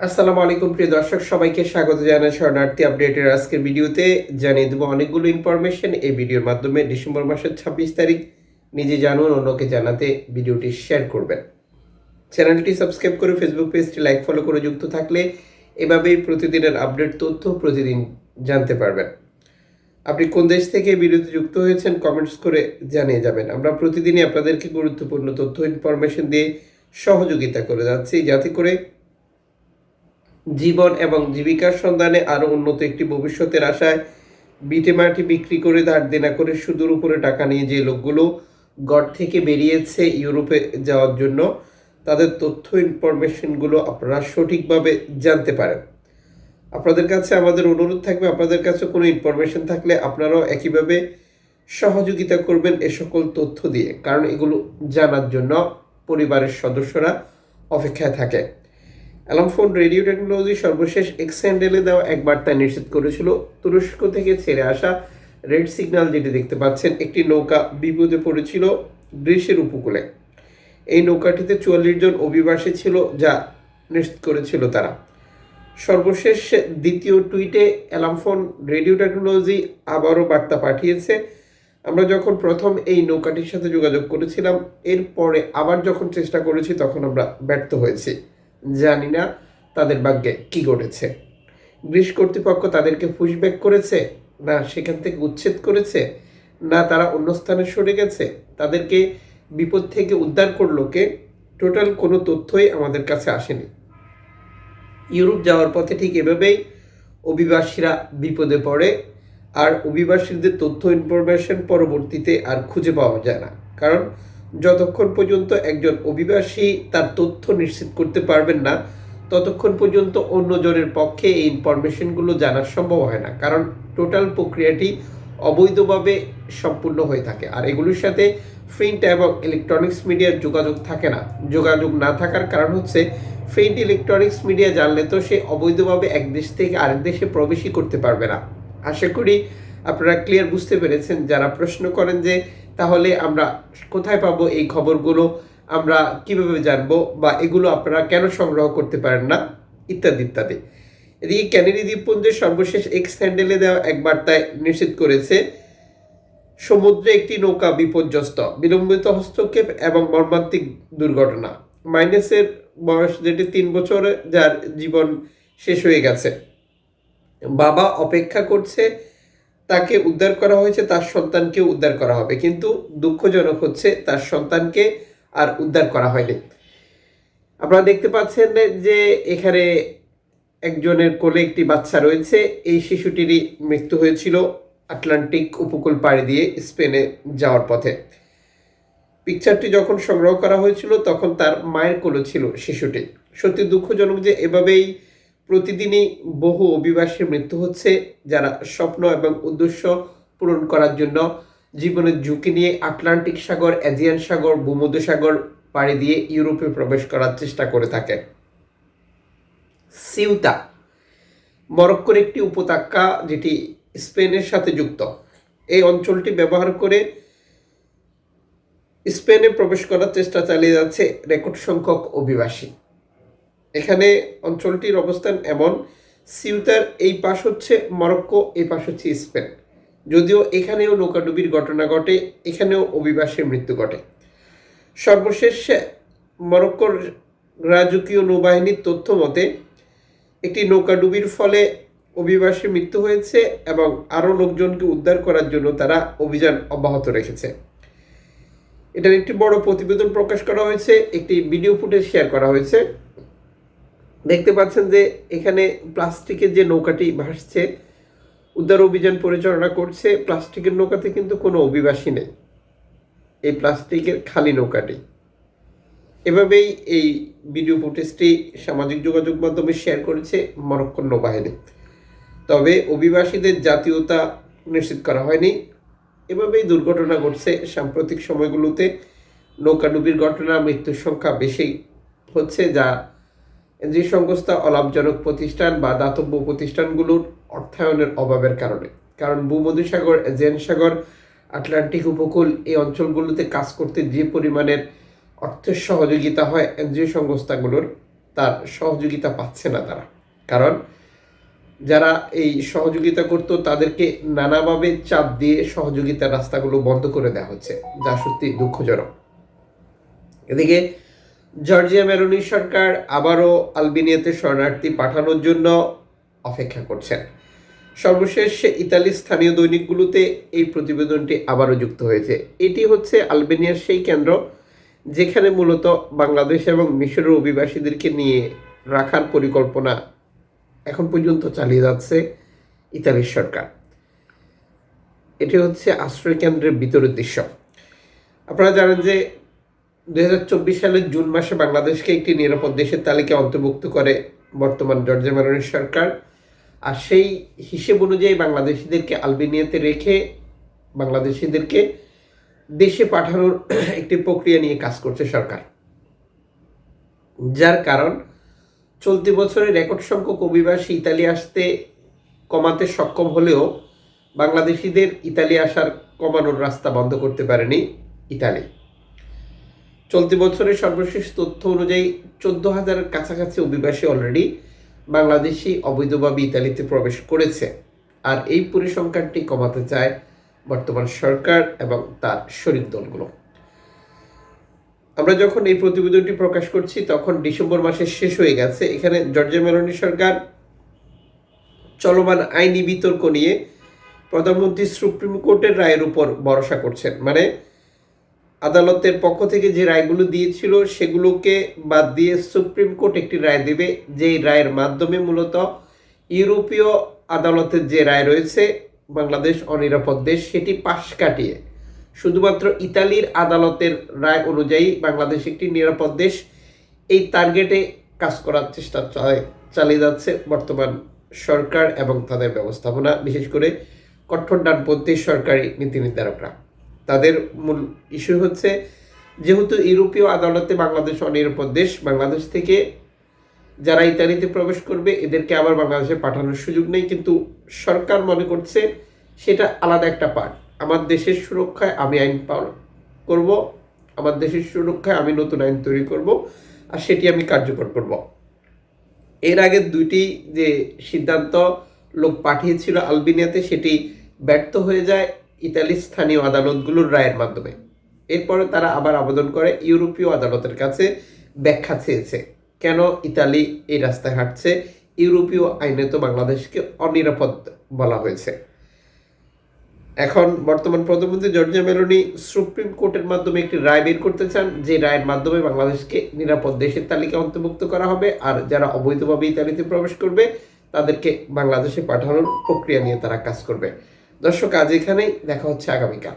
আসসালামু আলাইকুম, প্রিয় দর্শক, সবাইকে স্বাগত জানাই শরণার্থী আপডেটের আজকের ভিডিওতে। জানিয়ে দেবো অনেকগুলো ইনফরমেশন এই ভিডিওর মাধ্যমে ডিসেম্বর মাসের ছাব্বিশ তারিখ। নিজে জানুন, অন্যকে জানাতে ভিডিওটি শেয়ার করবেন। চ্যানেলটি সাবস্ক্রাইব করে ফেসবুক পেজটি লাইক ফলো করে যুক্ত থাকলে এভাবেই প্রতিদিনের আপডেট তথ্য প্রতিদিন জানতে পারবেন। আপনি কোন দেশ থেকে ভিডিওতে যুক্ত হয়েছেন কমেন্টস করে জানিয়ে যাবেন। আমরা প্রতিদিনই আপনাদেরকে গুরুত্বপূর্ণ তথ্য ইনফরমেশন দিয়ে সহযোগিতা করে যাচ্ছি। যাতে করে জীবন এবং জীবিকার সন্ধানে আরও উন্নত একটি ভবিষ্যতের আশায় বিটে মাটি বিক্রি করে ধার দেনা করে সুদূর উপরে টাকা নিয়ে যে লোকগুলো গড় থেকে বেরিয়েছে ইউরোপে যাওয়ার জন্য, তাদের তথ্য ইনফরমেশনগুলো আপনারা সঠিকভাবে জানতে পারেন। আপনাদের কাছে আমাদের অনুরোধ থাকবে, আপনাদের কাছে কোনো ইনফরমেশন থাকলে আপনারাও একইভাবে সহযোগিতা করবেন এ সকল তথ্য দিয়ে, কারণ এগুলো জানার জন্য পরিবারের সদস্যরা অপেক্ষায় থাকে। অ্যালামফোন রেডিও টেকনোলজি, সর্বশেষ এক্স হ্যান্ডেলে দেওয়া এক বার্তায় নিশ্চিত করেছিল। তুরস্ক থেকে ছেড়ে আসা রেড সিগন্যাল যেটি দেখতে পাচ্ছেন, একটি নৌকা বিপদে পড়েছিল গ্রীসের উপকূলে। এই নৌকাটিতে চুয়াল্লিশ জন অভিবাসী ছিল, যা নিশ্চিত করেছিল তারা। সর্বশেষ দ্বিতীয় টুইটে অ্যালামফোন রেডিও টেকনোলজি আবারও বার্তা পাঠিয়েছে। আমরা যখন প্রথম এই নৌকাটির সাথে যোগাযোগ করেছিলাম, এরপরে আবার যখন চেষ্টা করেছি, তখন আমরা ব্যর্থ হয়েছি। জানি না তাদের ভাগ্যে কি ঘটেছে। গ্রীস কর্তৃপক্ষ তাদেরকে পুশব্যাক করেছে? না, সেখান থেকে উচ্ছেদ করেছে? না, তারা অন্য স্থানে সরে গেছে? তাদেরকে বিপদ থেকে উদ্ধার করল কে? টোটাল কোনো তথ্যই আমাদের কাছে আসেনি। ইউরোপ যাওয়ার পথে ঠিক এভাবেই অভিবাসীরা বিপদে পড়ে, আর অভিবাসীদের তথ্য ইনফরমেশন পরবর্তীতে আর খুঁজে পাওয়া যায় না। কারণ যতক্ষণ পর্যন্ত একজন অভিবাসী তার তথ্য নিশ্চিত করতে পারবেন না, ততক্ষণ পর্যন্ত অন্যজনের পক্ষে এই ইনফরমেশনগুলো জানা সম্ভব হয় না। কারণ টোটাল প্রক্রিয়াটি অবৈধভাবে সম্পূর্ণ হয়ে থাকে। আর এগুলোর সাথে প্রিন্ট এবং ইলেকট্রনিক্স মিডিয়ার যোগাযোগ থাকে না। যোগাযোগ না থাকার কারণ হচ্ছে প্রিন্ট ইলেকট্রনিক্স মিডিয়া জানলে তো সে অবৈধভাবে এক দেশ থেকে আরেক দেশে প্রবেশই করতে পারবে না। আশা করি আপনারা ক্লিয়ার বুঝতে পেরেছেন। যারা প্রশ্ন করেন যে তাহলে আমরা কোথায় পাবো এই খবরগুলো? আমরা কীভাবে জানব? বা এগুলো আপনারা কেন সংগ্রহ করতে পারেন না? ইত্যাদি ইত্যাদি। এদিকে ক্যানেরি দ্বীপপুঞ্জের সর্বশেষ এক্স হ্যান্ডেলে দেওয়া এক বার্তায় নিশ্চিত করেছে, সমুদ্রে একটি নৌকা বিপর্যস্ত, বিলম্বিত হস্তক্ষেপ এবং মর্মান্তিক দুর্ঘটনা। মাইনাসের বয়স যেটি তিন বছর, যার জীবন শেষ হয়ে গেছে। বাবা অপেক্ষা করছে তাকে উদ্ধার করা হয়েছে, তার সন্তানকে উদ্ধার করা হবে। কিন্তু দুঃখজনক হচ্ছে, তার সন্তানকে আর উদ্ধার করা হয়নি। আপনারা দেখতে পাচ্ছেন যে এখানে একজনের কোলে একটি বাচ্চা রয়েছে। এই শিশুটিরই মৃত্যু হয়েছিল আটলান্টিক উপকূল পাড়ি দিয়ে স্পেনে যাওয়ার পথে। পিকচারটি যখন সংগ্রহ করা হয়েছিল, তখন তার মায়ের কোলে ছিল শিশুটি। সত্যি দুঃখজনক যে এভাবেই প্রতিদিনই বহু অভিবাসীর মৃত্যু হচ্ছে, যারা স্বপ্ন এবং উদ্দেশ্য পূরণ করার জন্য জীবনের ঝুঁকি নিয়ে আটলান্টিক সাগর, এজিয়ান সাগর, ভূমধ্যসাগর পাড়ি দিয়ে ইউরোপে প্রবেশ করার চেষ্টা করে থাকে। সিউতা, মরক্কোর একটি উপত্যকা যেটি স্পেনের সাথে যুক্ত। এই অঞ্চলটি ব্যবহার করে স্পেনে প্রবেশ করার চেষ্টা চালিয়ে যাচ্ছে রেকর্ড সংখ্যক অভিবাসী। এখানে অঞ্চলটির অবস্থান এমন। সিউতার এই পাশ হচ্ছে মরক্কো, এই পাশ হচ্ছে স্পেন। যদিও এখানেও নৌকাডুবির ঘটনা ঘটে, এখানেও অভিবাসীর মৃত্যু ঘটে। সর্বশেষ, মরক্কোর রাজকীয় নৌবাহিনীর তথ্য মতে, একটি নৌকাডুবির ফলে অভিবাসীর মৃত্যু হয়েছে এবং আরও লোকজনকে উদ্ধার করার জন্য তারা অভিযান অব্যাহত রেখেছে। এটার একটি বড় প্রতিবেদন প্রকাশ করা হয়েছে, একটি ভিডিও ফুটেজ শেয়ার করা হয়েছে। দেখতে পাচ্ছেন যে এখানে প্লাস্টিকের যে নৌকাটি ভাসছে, উদ্ধার অভিযান পরিচালনা করছে, প্লাস্টিকের নৌকাতে কিন্তু কোনো অভিবাসী নেই। এই প্লাস্টিকের খালি নৌকাটি। এভাবেই এই ভিডিও ফুটেজটি সামাজিক যোগাযোগ মাধ্যমে শেয়ার করেছে মরক্কোর নৌবাহিনী। তবে অভিবাসীদের জাতীয়তা নিশ্চিত করা হয়নি। এভাবেই দুর্ঘটনা ঘটছে। সাম্প্রতিক সময়গুলোতে নৌকাডুবির ঘটনা মৃত্যুর সংখ্যা বেশি হচ্ছে, যা যে সংস্থা অলাভজনক প্রতিষ্ঠান বা দাতব্য প্রতিষ্ঠানগুলোর অর্থায়নের অভাবের কারণে। কারণ ভূমধ্যসাগর এজিয়ান সাগর আটলান্টিক উপকূল এই অঞ্চলগুলোতে কাজ করতে যে পরিমাণের অর্থের সহযোগিতা হয় এনজিও সংস্থাগুলোর তার সহযোগিতা পাচ্ছে না তারা। কারণ যারা এই সহযোগিতা করত, তাদেরকে নানাভাবে চাপ দিয়ে সহযোগিতার রাস্তাগুলো বন্ধ করে দেওয়া হচ্ছে, যা সত্যি দুঃখজনক। এদিকে জর্জিয়া মেলোনি সরকার আবারও আলবেনিয়াতে শরণার্থী পাঠানোর জন্য অপেক্ষা করছেন। সর্বশেষ ইতালির স্থানীয় দৈনিকগুলোতে এই প্রতিবেদনটি আবারও যুক্ত হয়েছে। এটি হচ্ছে আলবেনিয়ার সেই কেন্দ্র যেখানে মূলত বাংলাদেশ এবং মিশরের অভিবাসীদেরকে নিয়ে রাখার পরিকল্পনা এখন পর্যন্ত চালিয়ে যাচ্ছে ইতালির সরকার। এটি হচ্ছে আশ্রয় কেন্দ্রের ভিতরের দৃশ্য। আপনারা জানেন যে দু হাজার চব্বিশ সালের জুন মাসে বাংলাদেশকে একটি নিরাপদ দেশের তালিকায় অন্তর্ভুক্ত করে বর্তমান জর্জিয়া মেলোনির সরকার। আর সেই হিসেব অনুযায়ী বাংলাদেশিদেরকে আলবেনিয়াতে রেখে বাংলাদেশিদেরকে দেশে পাঠানোর একটি প্রক্রিয়া নিয়ে কাজ করছে সরকার। যার কারণ, চলতি বছরে রেকর্ড সংখ্যক অভিবাসী ইতালি আসতে কমাতে সক্ষম হলেও বাংলাদেশিদের ইতালি আসার কমানোর রাস্তা বন্ধ করতে পারেনি ইতালি। চলতি বছরের সর্বশেষ তথ্য অনুযায়ী চোদ্দ হাজারের কাছাকাছি অভিবাসী অলরেডি বাংলাদেশি অবৈধভাবে ইতালিতে প্রবেশ করেছে। আর এই পরিসংখ্যানটি কমাতে চায় বর্তমান সরকার এবং তার শরিক দলগুলো। আমরা যখন এই প্রতিবেদনটি প্রকাশ করছি, তখন ডিসেম্বর মাসের শেষ হয়ে গেছে। এখানে জর্জিয়া মেলোনি সরকার চলমান আইনি বিতর্ক নিয়ে প্রধানমন্ত্রী সুপ্রিম কোর্টের রায়ের উপর ভরসা করছেন। মানে আদালতের পক্ষ থেকে যে রায়গুলো দিয়েছিল, সেগুলোকে বাদ দিয়ে সুপ্রিম কোর্ট একটি রায় দেবে। যেই রায়ের মাধ্যমে মূলত ইউরোপীয় আদালতের যে রায় রয়েছে, বাংলাদেশ অনিরাপদ দেশ, সেটি পাশ কাটিয়ে শুধুমাত্র ইতালির আদালতের রায় অনুযায়ী বাংলাদেশ একটি নিরাপদ দেশ, এই টার্গেটে কাজ করার চেষ্টা চালায়- যাচ্ছে বর্তমান সরকার এবং তাদের ব্যবস্থাপনা। বিশেষ করে কঠোর ডানপন্থী সরকারি নীতি নির্ধারকরা তাদের মূল ইস্যু হচ্ছে যেহেতু ইউরোপীয় আদালতে বাংলাদেশ অনিরাপদ দেশ, বাংলাদেশ থেকে যারা ইতালিতে প্রবেশ করবে, এদেরকে আবার বাংলাদেশে পাঠানোর সুযোগ নেই। কিন্তু সরকার মনে করছে সেটা আলাদা একটা পার্ট আমার দেশের সুরক্ষায় আমি আইন পালন করব, আমার দেশের সুরক্ষায় আমি নতুন আইন তৈরি করব, আর সেটি আমি কার্যকর করব। এর আগে দুইটি যে সিদ্ধান্ত লোক পাঠিয়েছিল আলবেনিয়াতে, সেটি ব্যর্থ হয়ে যায়। ইতালির স্থানীয় আদালতগুলোর রায়ের মাধ্যমে। এরপরে তারা আবার আবেদন করে, ইউরোপীয় আদালতের কাছে ব্যাখ্যা চেয়েছে, কেন ইতালি এই রাস্তায় হাঁটছে? ইউরোপীয় আইনে তো বাংলাদেশকে অনিরাপদ বলা হয়েছে। এখন বর্তমান প্রধানমন্ত্রী জর্জিয়া মেলোনি সুপ্রিম কোর্টের মাধ্যমে একটি রায় বের করতে চান, যে রায়ের মাধ্যমে বাংলাদেশকে নিরাপদ দেশের তালিকায় অন্তর্ভুক্ত করা হবে, আর যারা অবৈধভাবে ইতালিতে প্রবেশ করবে, তাদেরকে বাংলাদেশে পাঠানোর প্রক্রিয়া নিয়ে তারা কাজ করবে। দর্শক আজ এখানেই দেখা হচ্ছে আগামীকাল।